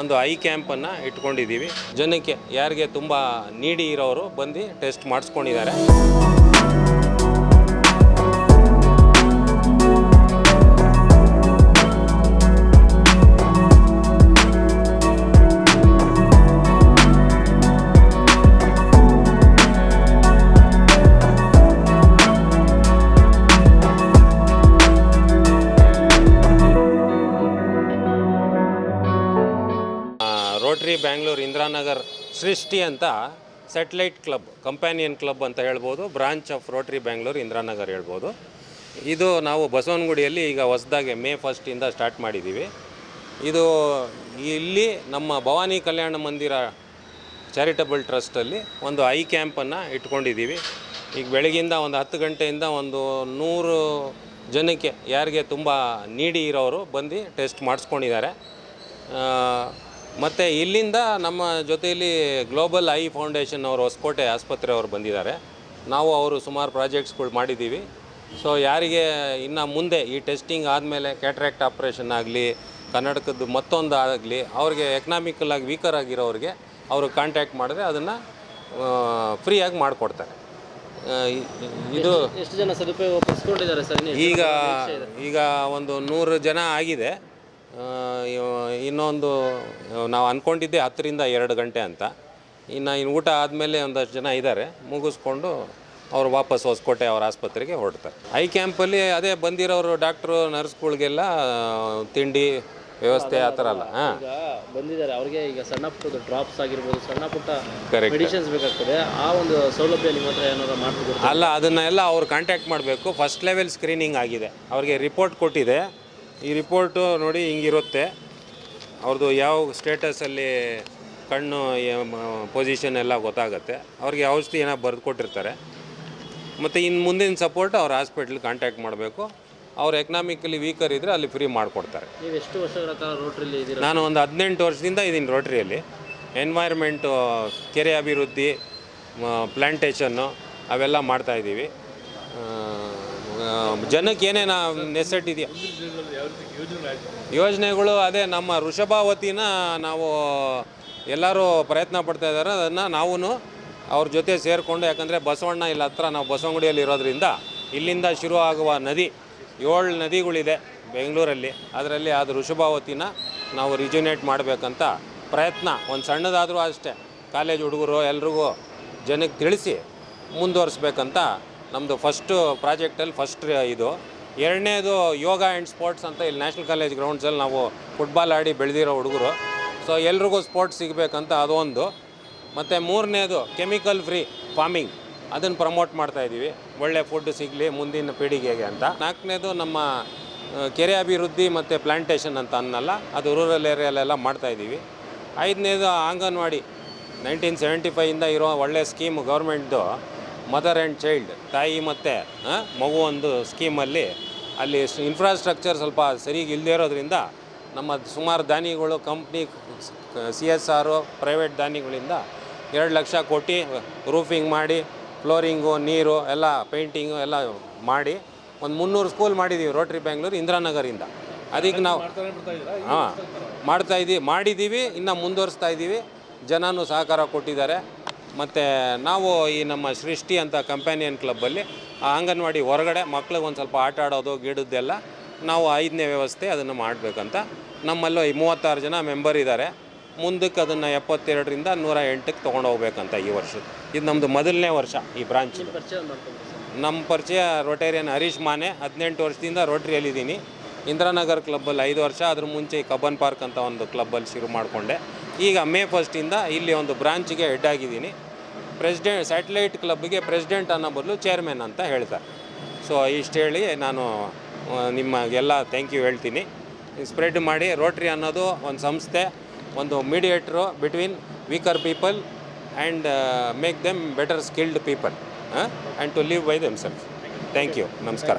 ಒಂದು ಐ ಕ್ಯಾಂಪನ್ನು ಇಟ್ಕೊಂಡಿದ್ದೀವಿ. ಜನಕ್ಕೆ ಯಾರಿಗೆ ತುಂಬ ನೀಡಿ ಇರೋರು ಬಂದು ಟೆಸ್ಟ್ ಮಾಡಿಸ್ಕೊಂಡಿದ್ದಾರೆ. ರೋಟ್ರಿ ಬ್ಯಾಂಗ್ಳೂರು ಇಂದಿರಾನಗರ್ ಸೃಷ್ಟಿ ಅಂತ ಸ್ಯಾಟಲೈಟ್ ಕ್ಲಬ್ ಕಂಪ್ಯಾನಿಯನ್ ಕ್ಲಬ್ ಅಂತ ಹೇಳ್ಬೋದು. Branch of rotary Bangalore Indiranagar ಹೇಳ್ಬೋದು. ಇದು ನಾವು ಬಸವನಗುಡಿಯಲ್ಲಿ ಈಗ ಹೊಸದಾಗಿ ಮೇ ಫಸ್ಟಿಂದ ಸ್ಟಾರ್ಟ್ ಮಾಡಿದ್ದೀವಿ. ಇದು ಇಲ್ಲಿ ನಮ್ಮ ಭವಾನಿ ಕಲ್ಯಾಣ ಮಂದಿರ ಚಾರಿಟಬಲ್ ಟ್ರಸ್ಟಲ್ಲಿ ಒಂದು ಐ ಕ್ಯಾಂಪನ್ನು ಇಟ್ಕೊಂಡಿದ್ದೀವಿ. ಈಗ ಬೆಳಗಿಂದ ಒಂದು ಹತ್ತು ಗಂಟೆಯಿಂದ ಒಂದು ನೂರು ಜನಕ್ಕೆ, ಯಾರಿಗೆ ತುಂಬ ನೀಡಿ ಇರೋರು ಬಂದು ಟೆಸ್ಟ್ ಮಾಡಿಸ್ಕೊಂಡಿದ್ದಾರೆ. ಮತ್ತು ಇಲ್ಲಿಂದ ನಮ್ಮ ಜೊತೆಯಲ್ಲಿ ಗ್ಲೋಬಲ್ ಐ ಫೌಂಡೇಶನ್ ಅವರು ಹೊಸಕೋಟೆ ಆಸ್ಪತ್ರೆ ಅವರು ಬಂದಿದ್ದಾರೆ. ನಾವು ಅವರು ಸುಮಾರು ಪ್ರಾಜೆಕ್ಟ್ಸ್ಗಳು ಮಾಡಿದ್ದೀವಿ. ಸೊ ಯಾರಿಗೆ ಇನ್ನು ಮುಂದೆ ಈ ಟೆಸ್ಟಿಂಗ್ ಆದಮೇಲೆ ಕ್ಯಾಟ್ರಾಕ್ಟ್ ಆಪ್ರೇಷನ್ ಆಗಲಿ ಕನ್ನಡಕದ್ದು ಮತ್ತೊಂದು ಆಗಲಿ ಅವ್ರಿಗೆ ಎಕನಾಮಿಕಲ್ ಆಗಿ ವೀಕರ್ ಆಗಿರೋರಿಗೆ ಅವರು ಕಾಂಟ್ಯಾಕ್ಟ್ ಮಾಡಿದ್ರೆ ಅದನ್ನು ಫ್ರೀಯಾಗಿ ಮಾಡಿಕೊಡ್ತಾರೆ. ಇದು ಎಷ್ಟು ಜನ ಸದುಪಯೋಗ ಈಗ ಈಗ ಒಂದು ನೂರು ಜನ ಆಗಿದೆ. ಇನ್ನೊಂದು ನಾವು ಅಂದ್ಕೊಂಡಿದ್ದೆ ಹತ್ತರಿಂದ ಎರಡು ಗಂಟೆ ಅಂತ. ಇನ್ನು ಇನ್ನು ಊಟ ಆದಮೇಲೆ ಒಂದಷ್ಟು ಜನ ಇದ್ದಾರೆ ಮುಗಿಸ್ಕೊಂಡು ಅವರು ವಾಪಸ್ ಹೊಸಕೋಟೆ ಅವ್ರ ಆಸ್ಪತ್ರೆಗೆ ಹೊರಡ್ತಾರೆ. ಐ ಕ್ಯಾಂಪಲ್ಲಿ ಅದೇ ಬಂದಿರೋರು ಡಾಕ್ಟ್ರು ನರ್ಸ್ಗಳಿಗೆಲ್ಲ ತಿಂಡಿ ವ್ಯವಸ್ಥೆ ಆ ಥರ ಅಲ್ಲ. ಹಾಂ. ಬಂದಿದ್ದಾರೆ. ಅವ್ರಿಗೆ ಈಗ ಸಣ್ಣ ಪುಟ್ಟ ಡ್ರಾಪ್ಸ್ ಆಗಿರ್ಬೋದು ಸಣ್ಣ ಪುಟ್ಟ ಮೆಡಿಸಿನ್ಸ್ ಬೇಕಾಗ್ತದೆ. ಆ ಒಂದು ಸೌಲಭ್ಯ ನಿಮ್ಮ ಹತ್ರ ಏನಾದ್ರು ಮಾಡ್ತಿದ್ದೀರಾ ಅಲ್ಲ ಅದನ್ನೆಲ್ಲ ಅವ್ರು ಕಾಂಟ್ಯಾಕ್ಟ್ ಮಾಡಬೇಕು. ಫಸ್ಟ್ ಲೆವೆಲ್ ಸ್ಕ್ರೀನಿಂಗ್ ಆಗಿದೆ. ಅವ್ರಿಗೆ ರಿಪೋರ್ಟ್ ಕೊಟ್ಟಿದೆ. ಈ ರಿಪೋರ್ಟು ನೋಡಿ ಹಿಂಗಿರುತ್ತೆ. ಅವ್ರದ್ದು ಯಾವ ಸ್ಟೇಟಸಲ್ಲಿ ಕಣ್ಣು ಪೊಸಿಷನ್ ಎಲ್ಲ ಗೊತ್ತಾಗುತ್ತೆ. ಅವ್ರಿಗೆ ಔಷಧಿ ಏನೋ ಬರೆದು ಕೊಟ್ಟಿರ್ತಾರೆ ಮತ್ತು ಇನ್ನು ಮುಂದಿನ ಸಪೋರ್ಟ್ ಅವ್ರ ಹಾಸ್ಪಿಟ್ಲ್ ಕಾಂಟ್ಯಾಕ್ಟ್ ಮಾಡಬೇಕು. ಅವ್ರು ಎಕನಾಮಿಕಲಿ ವೀಕರ್ ಇದ್ದರೆ ಅಲ್ಲಿ ಫ್ರೀ ಮಾಡಿಕೊಡ್ತಾರೆ. ನೀವು ಎಷ್ಟು ವರ್ಷಗಳ ಕಾಲ ರೋಟ್ರಿಲಿ ಇದ್ದೀರಾ? ನಾನು ಒಂದು ಹದಿನೆಂಟು ವರ್ಷದಿಂದ ಇದ್ದೀನಿ ರೋಟ್ರಿಯಲ್ಲಿ ಎನ್ವೈರ್ಮೆಂಟು ಕೆರೆ ಅಭಿವೃದ್ಧಿ ಪ್ಲ್ಯಾಂಟೇಷನ್ನು ಅವೆಲ್ಲ ಮಾಡ್ತಾಯಿದ್ದೀವಿ ಜನಕ್ಕೆ ಏನೇನು ನೆಸೆಟ್ ಇದೆಯಾ ಯೋಜನೆಗಳು ಅದೇ ನಮ್ಮ ವೃಷಭಾವತಿನ ನಾವು ಎಲ್ಲರೂ ಪ್ರಯತ್ನ ಪಡ್ತಾ ಇದ್ದಾರೆ. ಅದನ್ನು ನಾವು ಅವ್ರ ಜೊತೆ ಸೇರಿಕೊಂಡು, ಯಾಕಂದರೆ ಬಸವಣ್ಣ ಇಲ್ಲಿ ಹತ್ರ, ನಾವು ಬಸವನಗುಡಿಯಲ್ಲಿ ಇರೋದ್ರಿಂದ ಇಲ್ಲಿಂದ ಶುರು ಆಗುವ ನದಿ, ಏಳು ನದಿಗಳಿದೆ ಬೆಂಗಳೂರಲ್ಲಿ. ಅದರಲ್ಲಿ ಅದು ಋಷಭಾವತಿನ ನಾವು ರಿಜ್ಯುನೇಟ್ ಮಾಡಬೇಕಂತ ಪ್ರಯತ್ನ. ಒಂದು ಸಣ್ಣದಾದರೂ ಅಷ್ಟೇ. ಕಾಲೇಜ್ ಹುಡುಗರು ಎಲ್ರಿಗೂ ಜನಕ್ಕೆ ತಿಳಿಸಿ ಮುಂದುವರಿಸ್ಬೇಕಂತ ನಮ್ಮದು ಫಸ್ಟು ಪ್ರಾಜೆಕ್ಟಲ್ಲಿ ಫಸ್ಟ್ ಇದು. ಎರಡನೇದು ಯೋಗ ಆ್ಯಂಡ್ ಸ್ಪೋರ್ಟ್ಸ್ ಅಂತ ಇಲ್ಲಿ ನ್ಯಾಷನಲ್ ಕಾಲೇಜ್ ಗ್ರೌಂಡ್ಸಲ್ಲಿ ನಾವು ಫುಟ್ಬಾಲ್ ಆಡಿ ಬೆಳೆದಿರೋ ಹುಡುಗರು. ಸೊ ಎಲ್ರಿಗೂ ಸ್ಪೋರ್ಟ್ಸ್ ಸಿಗಬೇಕಂತ ಅದೊಂದು. ಮತ್ತು ಮೂರನೇದು ಕೆಮಿಕಲ್ ಫ್ರೀ ಫಾರ್ಮಿಂಗ್ ಅದನ್ನು ಪ್ರಮೋಟ್ ಮಾಡ್ತಾ ಇದ್ದೀವಿ ಒಳ್ಳೆ ಫುಡ್ ಸಿಗಲಿ, ಮುಂದಿನ ಪೀಳಿಗೆಗೆ ಅಂತ. ನಾಲ್ಕನೇದು ನಮ್ಮ ಕೆರೆ ಅಭಿವೃದ್ಧಿ ಮತ್ತು ಪ್ಲಾಂಟೇಷನ್ ಅಂತ ಅನ್ನಲ್ಲ, ಅದು ರೂರಲ್ ಏರಿಯಾಲೆಲ್ಲ ಮಾಡ್ತಾ ಇದ್ದೀವಿ ಐದನೇದು ಅಂಗನವಾಡಿ. ನೈನ್ಟೀನ್ ಸೆವೆಂಟಿ ಫೈಯಿಂದ ಇರೋ ಒಳ್ಳೆ ಸ್ಕೀಮ್ ಗೌರ್ಮೆಂಟ್ದು ಮದರ್ ಆ್ಯಂಡ್ ಚೈಲ್ಡ್ ತಾಯಿ ಮತ್ತು ಮಗು ಒಂದು ಸ್ಕೀಮಲ್ಲಿ ಅಲ್ಲಿ ಇನ್ಫ್ರಾಸ್ಟ್ರಕ್ಚರ್ ಸ್ವಲ್ಪ ಸರಿಗೆ ಇಲ್ಲದೇ ಇರೋದ್ರಿಂದ ನಮ್ಮ ಸುಮಾರು ದಾನಿಗಳು company C S R private ದಾನಿಗಳಿಂದ ಎರಡು ಲಕ್ಷ ಕೊಟ್ಟು ರೂಫಿಂಗ್ ಮಾಡಿ ಫ್ಲೋರಿಂಗು ನೀರು ಎಲ್ಲ ಪೇಂಟಿಂಗು ಎಲ್ಲ ಮಾಡಿ ಒಂದು ಮುನ್ನೂರು ಸ್ಕೂಲ್ ಮಾಡಿದ್ದೀವಿ ರೋಟ್ರಿ ಬ್ಯಾಂಗ್ಳೂರು ಇಂದಿರಾನಗರಿಂದ. ಅದಕ್ಕೆ ನಾವು ಹಾಂ ಮಾಡ್ತಾಯಿದ್ದೀವಿ ಮಾಡಿದ್ದೀವಿ ಇನ್ನು ಮುಂದುವರಿಸ್ತಾ ಇದ್ದೀವಿ ಜನನೂ ಸಹಕಾರ ಕೊಟ್ಟಿದ್ದಾರೆ. ಮತ್ತು ನಾವು ಈ ನಮ್ಮ ಸೃಷ್ಟಿ ಅಂತ ಕಂಪ್ಯಾನಿಯನ್ ಕ್ಲಬ್ಬಲ್ಲಿ ಆ ಅಂಗನವಾಡಿ ಹೊರಗಡೆ ಮಕ್ಳಿಗೆ ಒಂದು ಸ್ವಲ್ಪ ಆಟ ಆಡೋದು ಗಿಡದ್ದೆಲ್ಲ ನಾವು ಐದನೇ ವ್ಯವಸ್ಥೆ ಅದನ್ನು ಮಾಡಬೇಕಂತ. ನಮ್ಮಲ್ಲೂ ಈ ಮೂವತ್ತಾರು ಜನ ಮೆಂಬರ್ ಇದ್ದಾರೆ ಮುಂದಕ್ಕೆ ಅದನ್ನು ಎಪ್ಪತ್ತೆರಡರಿಂದ ನೂರ ಎಂಟಕ್ಕೆ ತೊಗೊಂಡು ಹೋಗ್ಬೇಕಂತ ಈ ವರ್ಷದ ಇದು ನಮ್ಮದು ಮೊದಲನೇ ವರ್ಷ ಈ ಬ್ರಾಂಚ್ ನಮ್ಮ ಪರಿಚಯ ರೋಟೇರಿಯನ್ ಹರೀಶ್ ಮಾನೆ ಹದಿನೆಂಟು ವರ್ಷದಿಂದ ರೋಟ್ರಿಯಲ್ಲಿದ್ದೀನಿ ಇಂದಿರಾನಗರ್ ಕ್ಲಬ್ಬಲ್ಲಿ ಐದು ವರ್ಷ ಅದ್ರ ಮುಂಚೆ ಕಬ್ಬನ್ ಪಾರ್ಕ್ ಅಂತ ಒಂದು ಕ್ಲಬ್ಬಲ್ಲಿ ಶುರು ಮಾಡಿಕೊಂಡೆ. ಈಗ ಮೇ ಫಸ್ಟಿಂದ ಇಲ್ಲಿ ಒಂದು ಬ್ರಾಂಚ್ಗೆ ಹೆಡ್ ಆಗಿದ್ದೀನಿ. ಪ್ರೆಸಿಡೆಂಟ್ ಸ್ಯಾಟಲೈಟ್ ಕ್ಲಬ್ಗೆ ಪ್ರೆಸಿಡೆಂಟ್ ಅನ್ನೋ ಬದಲು ಚೇರ್ಮನ್ ಅಂತ ಹೇಳ್ತಾರೆ. ಸೊ ಇಷ್ಟು ಹೇಳಿ ನಾನು ನಿಮಗೆಲ್ಲ ಥ್ಯಾಂಕ್ ಯು ಹೇಳ್ತೀನಿ. ಸ್ಪ್ರೆಡ್ ಮಾಡಿ ರೋಟ್ರಿ ಅನ್ನೋದು ಒಂದು ಸಂಸ್ಥೆ, ಒಂದು mediator between weaker people and make them better skilled people and to live by them self thank you ನಮಸ್ಕಾರ